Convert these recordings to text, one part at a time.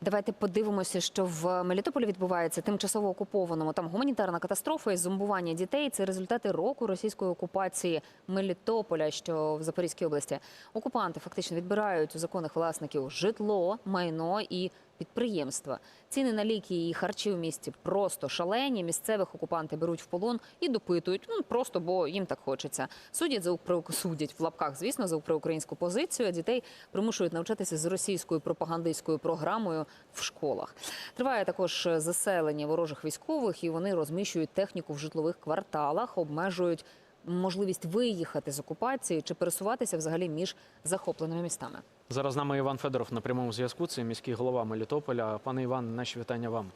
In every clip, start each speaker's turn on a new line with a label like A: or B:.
A: Давайте подивимося, що в Мелітополі відбувається тимчасово окупованому. Там гуманітарна катастрофа і зомбування дітей. Це результати року російської окупації Мелітополя, що в Запорізькій області. Окупанти фактично відбирають у законних власників житло, майно і підприємства. Ціни на ліки і харчі в місті просто шалені. Місцевих окупанти беруть в полон і допитують. Ну просто бо їм так хочеться. Судять за судять в лапках, звісно, за проукраїнську позицію. А дітей примушують навчатися з російською пропагандистською програмою в школах. Триває також заселення ворожих військових, і вони розміщують техніку в житлових кварталах, обмежують можливість виїхати з окупації чи пересуватися взагалі між захопленими містами.
B: Зараз з нами Іван Федоров на прямому зв'язку. Це міський голова Мелітополя. Пане Іван, наші вітання вам.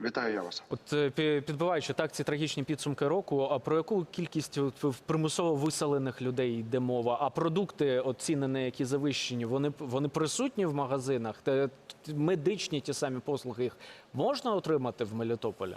C: Вітаю я вас.
B: От е, підбиваючи так ці трагічні підсумки року. А про яку кількість от, примусово виселених людей йде мова? А продукти, от ціни на які завищені, вони вони присутні в магазинах? Те медичні ті самі послуги їх можна отримати в Мелітополі?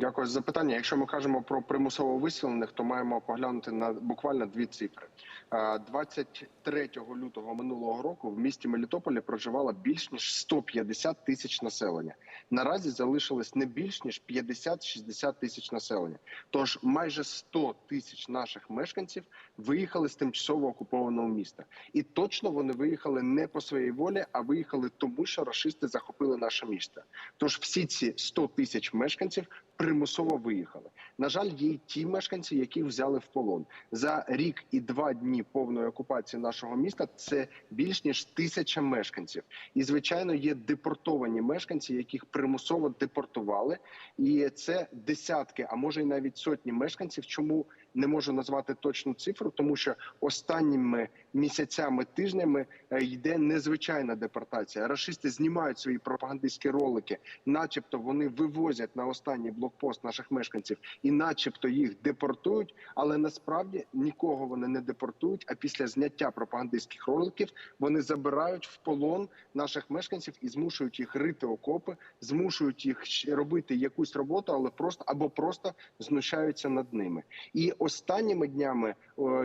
C: Дякую за запитання. Якщо ми кажемо про примусово виселених, то маємо поглянути на буквально дві цифри. Е, 23 лютого минулого року в місті Мелітополі проживало більш ніж 150 тисяч населення. Наразі залишилось не більш ніж 50-60 тисяч населення. Тож майже 100 тисяч наших мешканців виїхали з тимчасово окупованого міста, і точно вони виїхали не по своїй волі, а виїхали тому, що рашисти захопили наше місто. Тож всі ці 100 тисяч мешканців примусово виїхали. На жаль, є й ті мешканці, яких взяли в полон за рік і два дні повної окупації нашого міста. Це більш ніж тисяча мешканців. І звичайно, є депортовані мешканці, яких примусово депортували. І це десятки, а може й навіть сотні мешканців. Чому не можу назвати точну цифру, тому що останніми місяцями, тижнями е, йде незвичайна депортація. Рашисти знімають свої пропагандистські ролики, начебто вони вивозять на останній блокпост наших мешканців, і, начебто, їх депортують, але насправді нікого вони не депортують. А після зняття пропагандистських роликів вони забирають в полон наших мешканців і змушують їх рити окопи, змушують їх робити якусь роботу, але просто або просто знущаються над ними. І останніми днями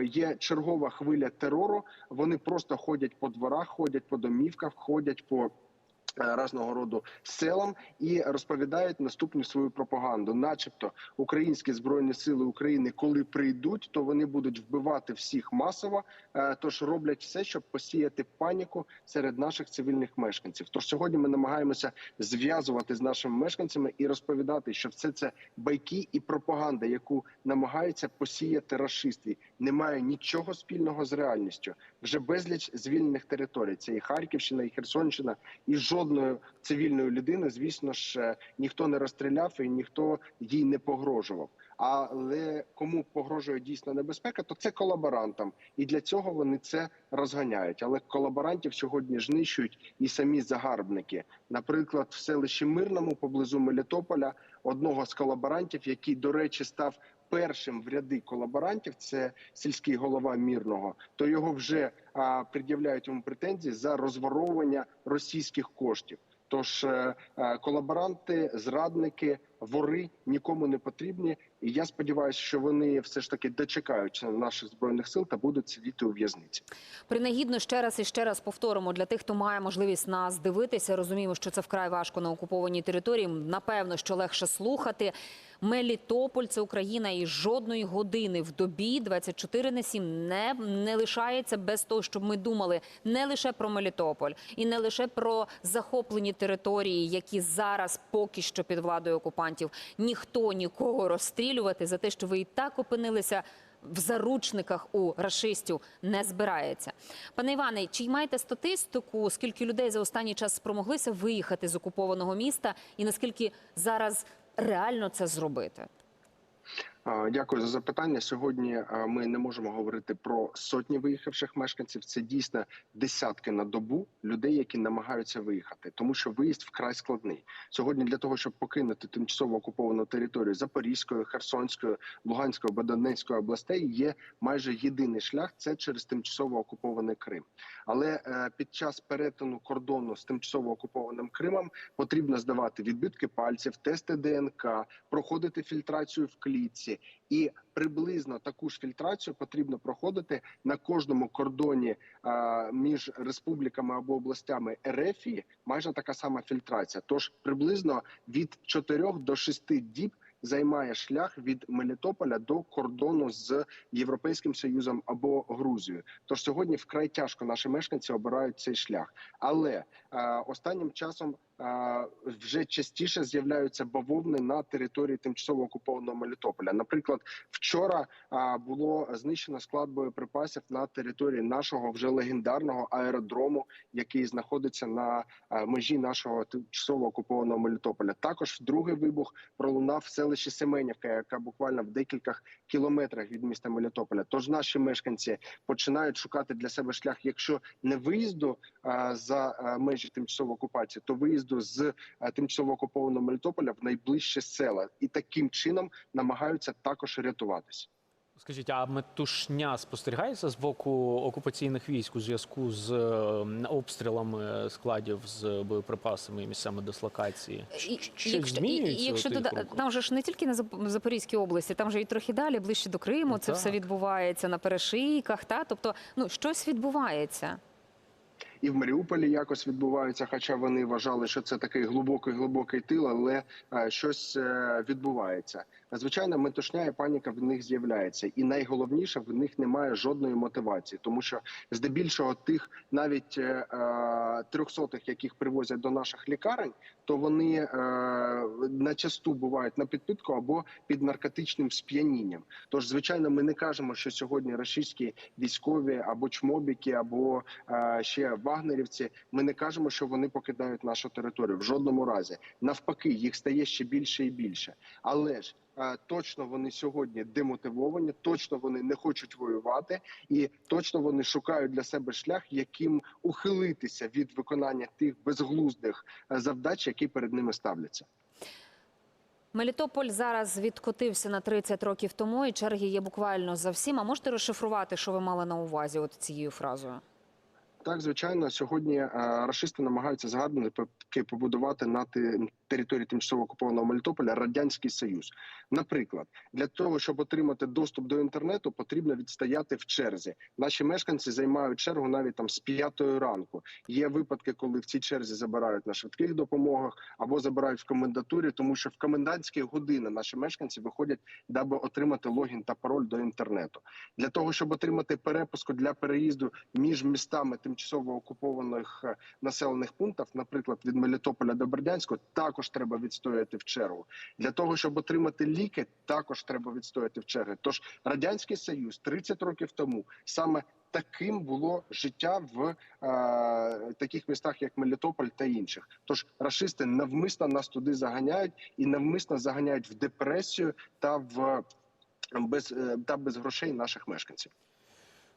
C: є чергова хвиля терору. Вони просто ходять по дворах, ходять по домівках, ходять по. Е, Разного роду селам і розповідають наступну свою пропаганду, начебто українські збройні сили України, коли прийдуть, то вони будуть вбивати всіх масово. е, Тож роблять все, щоб посіяти паніку серед наших цивільних мешканців. Тож сьогодні ми намагаємося зв'язувати з нашими мешканцями і розповідати, що все це байки і пропаганда, яку намагаються посіяти рашистів, не має нічого спільного з реальністю. Вже безліч звільнених територій. Це і Харківщина, і Херсонщина, і жодної цивільної людини, звісно ж, е, ніхто не розстріляв і ніхто їй не погрожував. Але кому погрожує дійсно небезпека, то це колаборантам, і для цього вони це розганяють. Але колаборантів сьогодні ж нищують і самі загарбники. Наприклад, в селищі Мирному поблизу Мелітополя одного з колаборантів, який, до речі, став першим в ряди колаборантів, це сільський голова мірного, то його вже а, пред'являють йому претензії за розворовування російських коштів. Тож е, е, колаборанти, зрадники, вори нікому не потрібні. І я сподіваюся, що вони все ж таки дочекаються наших збройних сил та будуть сидіти у в'язниці.
A: Принагідно ще раз і ще раз повторимо для тих, хто має можливість нас дивитися. Розуміємо, що це вкрай важко на окупованій території. Напевно, що легше слухати. Мелітополь це Україна і жодної години в добі 24 на 7 не, не лишається без того, щоб ми думали не лише про Мелітополь і не лише про захоплені території, які зараз поки що під владою окупантів. Ніхто нікого розстрілювати за те, що ви і так опинилися в заручниках у рашистів не збирається. Пане Іване, чи маєте статистику, скільки людей за останній час спромоглися виїхати з окупованого міста, і наскільки зараз реально це зробити?
C: Дякую за запитання. Сьогодні ми не можемо говорити про сотні виїхавших мешканців. Це дійсно десятки на добу людей, які намагаються виїхати, тому що виїзд вкрай складний. Сьогодні для того, щоб покинути тимчасово окуповану територію Запорізької, Херсонської, Луганської або Донецької областей, є майже єдиний шлях це через тимчасово окупований Крим. Але е, під час перетину кордону з тимчасово окупованим Кримом потрібно здавати відбитки пальців, тести ДНК, проходити фільтрацію в клітці. Мешканці, і приблизно таку ж фільтрацію потрібно проходити на кожному кордоні а, між республіками або областями РФ. Майже така сама фільтрація. Тож приблизно від 4 до 6 діб займає шлях від Мелітополя до кордону з Європейським Союзом або Грузією. Тож сьогодні вкрай тяжко наші мешканці обирають цей шлях. Але е, останнім часом вже частіше з'являються бавовни на території тимчасово окупованого Мелітополя. Наприклад, вчора було знищено склад боєприпасів на території нашого вже легендарного аеродрому, який знаходиться на межі нашого тимчасово окупованого Мелітополя. Також другий вибух пролунав в селищі Семенівка, яка буквально в декількох кілометрах від міста Мелітополя. Тож наші мешканці починають шукати для себе шлях, якщо не виїзду за межі тимчасової окупації, то виїзду з тимчасово окупованого Мелітополя в найближче села, і таким чином намагаються також рятуватися.
B: Скажіть, а метушня спостерігається з боку окупаційних військ у зв'язку з е, обстрілами складів з боєприпасами і місцями дислокації?
A: І-
B: Щось
A: якщо,
B: змінюється?
A: якщо
B: тих
A: там же ж не тільки на Зап- Запорізькій області, там же і трохи далі, ближче до Криму.
B: Ну,
A: це все відбувається на перешийках. Та тобто, ну щось відбувається.
C: І в Маріуполі якось відбуваються, хоча вони вважали, що це такий глибокий глибокий тил, але е, щось е, відбувається. Звичайно, метушня і паніка в них з'являється, і найголовніше в них немає жодної мотивації, тому що здебільшого тих навіть е, трьохсотих, яких привозять до наших лікарень, то вони е, начасту бувають на підпитку або під наркотичним сп'янінням. Тож, звичайно, ми не кажемо, що сьогодні російські військові або чмобіки, або е, ще вагнерівці. Ми не кажемо, що вони покидають нашу територію в жодному разі. Навпаки, їх стає ще більше і більше. Але ж точно вони сьогодні демотивовані, точно вони не хочуть воювати, і точно вони шукають для себе шлях, яким ухилитися від виконання тих безглуздих е, завдач, які перед ними ставляться.
A: Мелітополь зараз відкотився на 30 років тому, і черги є буквально за всім. А можете розшифрувати, що ви мали на увазі от цією фразою?
C: Так, звичайно, сьогодні е, рашисти намагаються загарбники побудувати на території тимчасово окупованого Мелітополя радянський союз. Наприклад, для того, щоб отримати доступ до інтернету, потрібно відстояти в черзі. Наші мешканці займають чергу навіть там з п'ятої ранку. Є випадки, коли в цій черзі забирають на швидких допомогах або забирають в комендатурі, тому що в комендантські години наші мешканці виходять, даби отримати логін та пароль до інтернету. Для того щоб отримати перепуску для переїзду між містами тимчасово окупованих е, населених пунктів, наприклад, від Мелітополя до Бердянського, також треба відстояти в чергу. Для того щоб отримати ліки, також треба відстояти в черги. Тож радянський союз 30 років тому саме. Таким було життя в е, таких містах, як Мелітополь та інших. Тож рашисти навмисно нас туди заганяють і навмисно заганяють в депресію та в без е, та без грошей наших мешканців.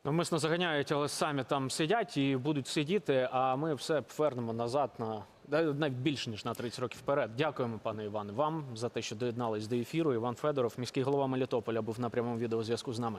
B: Навмисно заганяють, але самі там сидять і будуть сидіти. А ми все повернемо назад на навіть більше ніж на 30 років вперед. Дякуємо, пане Іване, вам за те, що доєднались до ефіру. Іван Федоров, міський голова Мелітополя, був на прямому відеозв'язку з нами.